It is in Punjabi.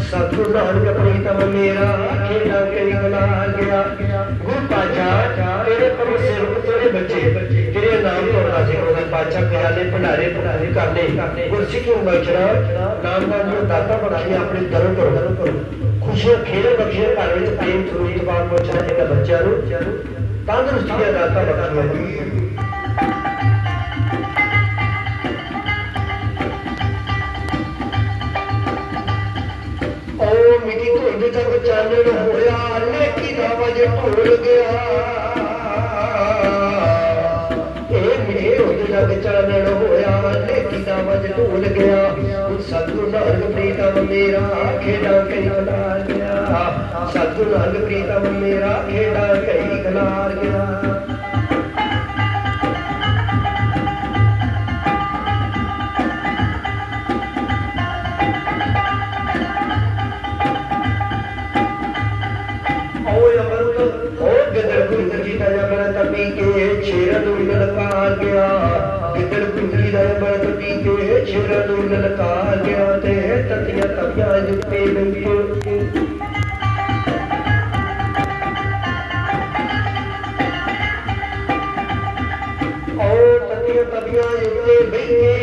ਸਤਿਗੁਰ ਨਾਨਕ ਪ੍ਰੀਤਮ ਮੇਰਾ ਖੇਡਾ ਕਈ ਬਲਾ ਗਿਆ। ਗੁਰ ਪਾਚਾ ਤੇਰੇ ਪਰ ਸਿਰ ਤੇਰੇ ਬੱਚੇ, ਤੇਰੇ ਨਾਮ ਤੋਂ ਰਾਜ਼ੀ ਹੋ ਗਏ। ਪਾਚਾ ਪਿਆਲੇ ਭੰਡਾਰੇ ਭੰਡਾਰੇ ਕਰਨੇ ਗੁਰਸਿੱਖੀ ਬਖਸ਼ਣਾ, ਨਾਮ ਦਾ ਜੋ ਦਾਤਾ ਬਣਾਈ ਆਪਣੇ ਧਰਮ ਕਰੋ ਖੁਸ਼ੀਆਂ ਖੇੜੇ ਬਖਸ਼ੇ, ਘਰ ਵਿੱਚ ਪ੍ਰੇਮ ਸਰੂਪ ਬਾਤ ਪਹੁੰਚਣਾ ਇਹਨਾਂ ਬੱਚਿਆਂ ਨੂੰ। ਤੰਦਰੁਸਤੀ ਦਾ ਦਾਤਾ ਬਖਸ਼ਣਾ ਮਿੱਟੀ ਚਾਨਣ ਹੋਇਆ, ਨੇਕੀ ਦਾ ਵਜ ਢੋਲ ਗਿਆ। ਇਹ ਮਿੱਟੀ ਧੁੰਦ ਚਾਨਣ ਹੋਇਆ, ਨੇਕੀ ਦਾ ਵਜ ਢੋਲ ਗਿਆ। ਹੁਣ ਸਤਿਗੁਰੂ ਨਾਨਕ ਪ੍ਰੀਤਮ ਮੇਰਾ ਖੇਡਾ ਕਈ ਖਲਾਰ ਗਿਆ। ਸਤਿਗੁਰੂ ਨਾਨਕ ਪ੍ਰੀਤਮ ਮੇਰਾ ਖੇਡਾ ਕਈ ਖਲਾਰ ਗਿਆ। ਸ਼ਿਰਾਂ ਨੂੰ ਲਲਕਾ ਗਿਆ ਜਿੱਦਣ ਪਿੰਡੀ ਦਾ ਬਰਤ ਪੀਤੇ ਸ਼ਿਰਾਂ ਨੂੰ ਲਲਕਾ ਗਿਆ ਤੇ ਤਤਿਆ ਤਪਿਆ ਜੁੱਤੇ ਲਈਏ ਤਬੀਆਂ ਉੱਤੇ ਬਈਏ